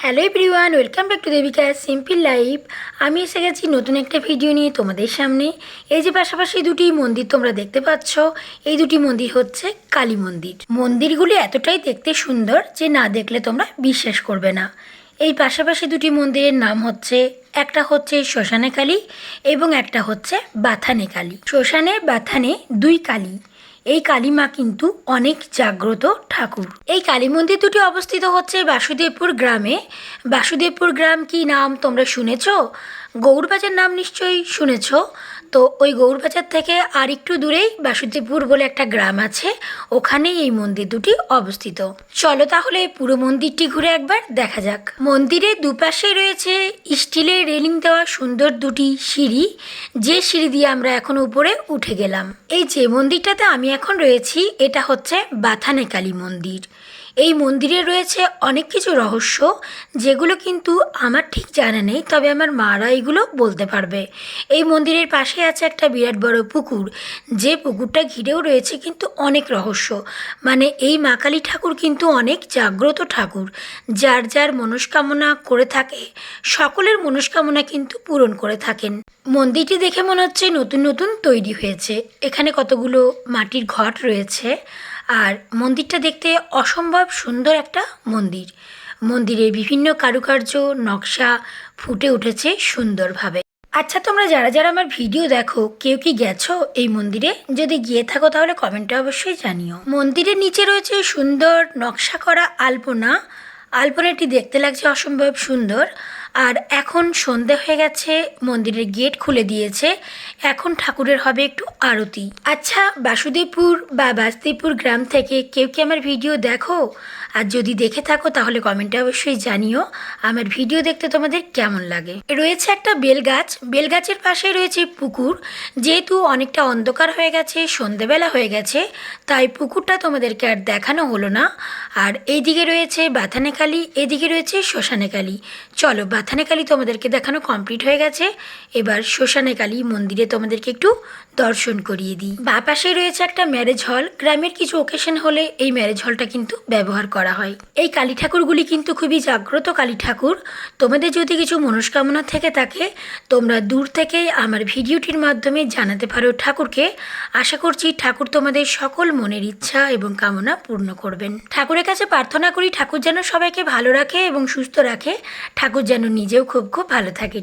Hello everyone, welcome back to Debika simple life. আমি এসে গেছি নতুন একটা ভিডিও নিয়ে তোমাদের সামনে। এই যে পাশাপাশি দুটি মন্দির তোমরা দেখতে পাচ্ছ, এই দুটি মন্দির হচ্ছে কালী মন্দির। মন্দিরগুলি এতটাই দেখতে সুন্দর যে না দেখলে তোমরা বিশ্বাস করবে না। এই পাশাপাশি দুটি মন্দিরের নাম হচ্ছে, একটা হচ্ছে শ্মশানে কালী এবং একটা হচ্ছে বাথানে কালী। শ্মশানে, বাথানে দুই কালী। এই কালী মা কিন্তু অনেক জাগ্রত ঠাকুর। এই কালী মন্দির দুটি অবস্থিত হচ্ছে বাসুদেবপুর গ্রামে। বাসুদেবপুর গ্রাম কি নাম তোমরা শুনেছ? গৌরবাজার নাম নিশ্চয়ই শুনেছ। তো ওই গৌরবাজার থেকে আর একটু দূরেই বাসুদেবপুর বলে একটা গ্রাম আছে, ওখানেই এই মন্দির দুটি অবস্থিত। চলো তাহলে পুরো মন্দিরটি ঘুরে একবার দেখা যাক। মন্দিরের দুপাশে রয়েছে স্টিলের রেলিং দেওয়া সুন্দর দুটি সিঁড়ি, যে সিঁড়ি দিয়ে আমরা এখন উপরে উঠে গেলাম। এই যে মন্দিরটাতে আমি এখন রয়েছি, এটা হচ্ছে বাথানে কালী মন্দির। এই মন্দিরে রয়েছে অনেক কিছু রহস্য, যেগুলো কিন্তু আমার ঠিক জানা নেই, তবে আমার মারা এগুলো বলতে পারবে। এই মন্দিরের পাশে আছে একটা বিরাট বড় পুকুর। যে পুকুরটা ঘিরেও রয়েছে কিন্তু অনেক রহস্য। মানে এই মা কালী ঠাকুর কিন্তু অনেক জাগ্রত ঠাকুর। যার যার মনস্কামনা করে থাকে, সকলের মনস্কামনা কিন্তু পূরণ করে থাকেন। মন্দিরটি দেখে মনে হচ্ছে নতুন নতুন তৈরি হয়েছে। এখানে কতগুলো মাটির ঘট রয়েছে। আর মন্দিরটা দেখতে অসম্ভব সুন্দর একটা মন্দির। মন্দিরের বিভিন্ন কারুকার্য, নকশা ফুটে উঠেছে সুন্দরভাবে। আচ্ছা তোমরা যারা যারা আমার ভিডিও দেখো, কেউ কি গেছো এই মন্দিরে? যদি গিয়ে থাকো তাহলে কমেন্টে অবশ্যই জানিও। মন্দিরের নিচে রয়েছে সুন্দর নকশা করা আলপনা। আলপনাটি দেখতে লাগছে অসম্ভব সুন্দর। আর এখন সন্ধে হয়ে গেছে, মন্দিরের গেট খুলে দিয়েছে। এখন ঠাকুরের হবে একটু আরতি। আচ্ছা বাসুদেবপুর বা বাসদেবপুর গ্রাম থেকে কেউ কি আমার ভিডিও দেখো? আর যদি দেখে থাকো, তাহলে কমেন্টে অবশ্যই জানিও। আমার ভিডিও দেখতে তোমাদের কেমন লাগে? রয়েছে একটা বেলগাছ। বেলগাছের পাশে রয়েছে পুকুর। যেহেতু অনেকটা অন্ধকার হয়ে গেছে, সন্ধেবেলা হয়ে গেছে, তাই পুকুরটা তোমাদেরকে আর দেখানো হলো না। আর এইদিকে রয়েছে বাথানে কালী এদিকে রয়েছে শ্মশানে কালী চলো বাথানে কালী তোমাদেরকে দেখানো কমপ্লিট হয়ে গেছে। এবার শ্মশানে কালী মন্দিরে তোমাদেরকে একটু দর্শন করিয়ে দিই। বা পাশে রয়েছে একটা ম্যারেজ হল গ্রামের কিছু ওকেশন হলে এই ম্যারেজ হলটা কিন্তু ব্যবহার করা হয়। এই কালী ঠাকুরগুলি কিন্তু খুবই জাগ্রত কালী ঠাকুর। তোমাদের যদি কিছু মনস্কামনা থেকে থাকে, তোমরা দূর থেকেই আমার ভিডিওটির মাধ্যমে জানাতে পারো ঠাকুরকে। আশা করছি ঠাকুর তোমাদের সকল মনের ইচ্ছা এবং কামনা পূর্ণ করবেন। ঠাকুরের কাছে প্রার্থনা করি ঠাকুর যেন সবাইকে ভালো রাখে এবং সুস্থ রাখে। ঠাকুর যেন নিজেও খুব খুব ভালো থাকে।